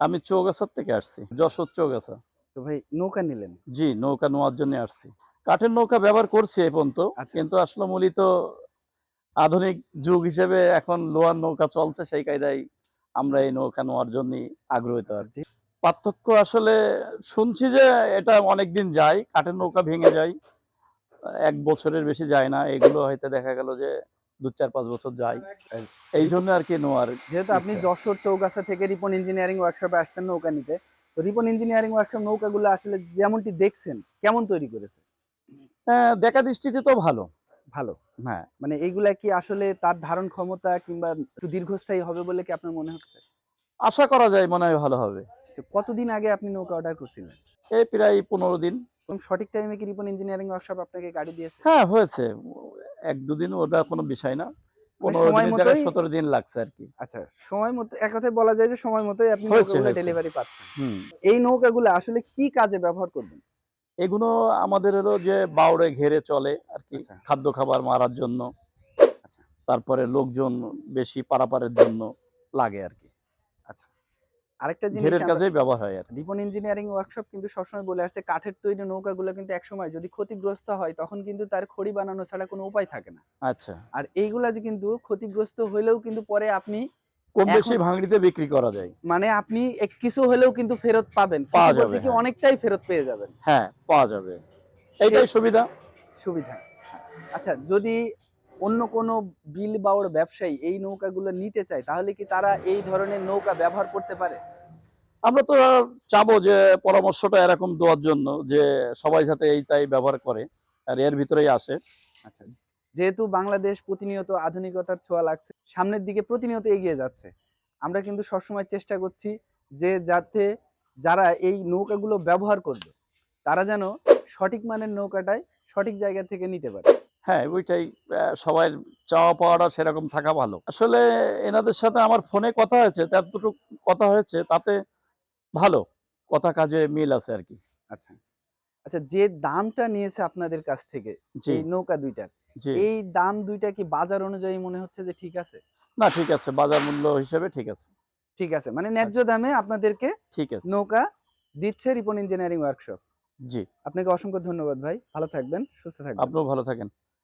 আমি চৌগাছার থেকে আসছি যশোর চৌগাছা তো ভাই নৌকা নিলেন জি নৌকা নেওয়ার জন্য আসছি কাঠের নৌকা ব্যবহার করছি এই পর্যন্ত আচ্ছা। কিন্তু আসলে মূলত আধুনিক যুগ হিসেবে এখন লোহার নৌকা চলছে সেই কায়দায় আমরা এই নৌকা নেওয়ার জন্য আগ্রহিত আর কি। পার্থক্য আসলে শুনছি যে এটা অনেক দিন যায় কাঠের নৌকা ভেঙে যায় এক বছরের বেশি যায় না এগুলো হয়তো দেখা গেল যে দু চার পাঁচ বছর যায় এই জন্য আর কি নোয়ার যেহেতু আপনি। যশোর চৌগাছা থেকে রিপন ইঞ্জিনিয়ারিং ওয়ার্কশপে আসছেন নৌকা নিতে তো রিপন ইঞ্জিনিয়ারিং ওয়ার্কশপ নৌকাগুলো আসলে যেমনটি দেখছেন কেমন তৈরি করেছে? হ্যাঁ, দেখা দৃষ্টিতে তো ভালো। ভালো। হ্যাঁ। মানে এইগুলা কি আসলে তার ধারণ ক্ষমতা কিংবা একটু দীর্ঘস্থায়ী হবে বলে কি আপনার মনে হচ্ছে? আশা করা যায় মনে হয় ভালো হবে। কতদিন আগে আপনি নৌকা অর্ডার করছিলেন? এই প্রায় পনেরো দিন। এবং সঠিক টাইমে কি রিপন ইঞ্জিনিয়ারিং ওয়ার্কশপ আপনাকে গাড়ি দিয়েছে? হ্যাঁ হয়েছে। এক দুদিন ওটা কোনো বিষয় না। সতেরো দিন লাগছে আর কি। আচ্ছা সময় মতো এক কথায় বলা যায় যে সময় মতোই আপনি। ডেলিভারি পাচ্ছেন। এই নৌকাগুলো আসলে কি কাজে ব্যবহার করবেন? এগুলো আমাদের হলো যে বাউড়ে ঘেরে চলে আর কি আচ্ছা। খাদ্য খাবার মারার জন্য। আচ্ছা। তারপরে লোকজন বেশি পারাপারের জন্য লাগে আর কি। আরেকটা জিনিস কাজেই ব্যবহার হয় রিপন ইঞ্জিনিয়ারিং ওয়ার্কশপ কিন্তু সবসময় বলে আসছে কাঠের তৈরি নৌকাগুলো কিন্তু একসময় যদি ক্ষতিগ্রস্ত হয় তখন কিন্তু তার খড়ি বানানো ছাড়া কোনো উপায় থাকে না। আচ্ছা। আর এইগুলা যে কিন্তু ক্ষতিগ্রস্ত হলেও কিন্তু পরে আপনি কম বেশি ভাঙড়িতে বিক্রি করা যায়। মানে আপনি এক কিছু হলেও কিন্তু ফেরত পাবেন পাওয়া যাবে, হ্যাঁ। অনেকটাই ফেরত পেয়ে যাবেন। হ্যাঁ পাওয়া যাবে। এইটাই সুবিধা। সুবিধা। আচ্ছা যদি অন্য কোনো বিল বাওড় ব্যবসায়ী এই নৌকাগুলো নিতে চায় তাহলে কি তারা এই ধরনের নৌকা ব্যবহার করতে পারে? আমরা তো চাবো যে পরামর্শটা এরকম দেওয়ার জন্য যে সবাই যাতে এইটাই ব্যবহার করে আর এর ভিতরেই আসে। আচ্ছা যেহেতু বাংলাদেশ প্রতিনিয়ত আধুনিকতার ছোঁয়া লাগছে সামনের দিকে প্রতিনিয়ত এগিয়ে যাচ্ছে আমরা কিন্তু সবসময় চেষ্টা করছি যে যাতে যারা এই নৌকাগুলো ব্যবহার করবে তারা যেন সঠিক মানের নৌকাটাই সঠিক জায়গা থেকে নিতে পারে। হ্যাঁ ওইটাই সবাই চাওয়া পাওয়াটা সেরকম থাকা ভালো। আসলে এনাদের সাথে আমার ফোনে কথা হয়েছে যতটুকু কথা হয়েছে তাতে ভালো কথা কাজে মিল আছে আর কি। আচ্ছা। আচ্ছা যে দামটা নিয়েছে আপনাদের কাছ থেকে এই নৌকা দুইটার এই দাম দুইটা কি বাজার অনুযায়ী মনে হচ্ছে যে ঠিক আছে? না ঠিক আছে বাজার মূল্য হিসেবে ঠিক আছে। ঠিক আছে মানে ন্যায্য দামে আপনাদেরকে ঠিক আছে। নৌকা দিচ্ছে রিপন ইঞ্জিনিয়ারিং ওয়ার্কশপ। জি। আপনাকে অসংখ্য ধন্যবাদ ভাই ভালো থাকবেন সুস্থ থাকবেন। আপনিও ভালো থাকেন।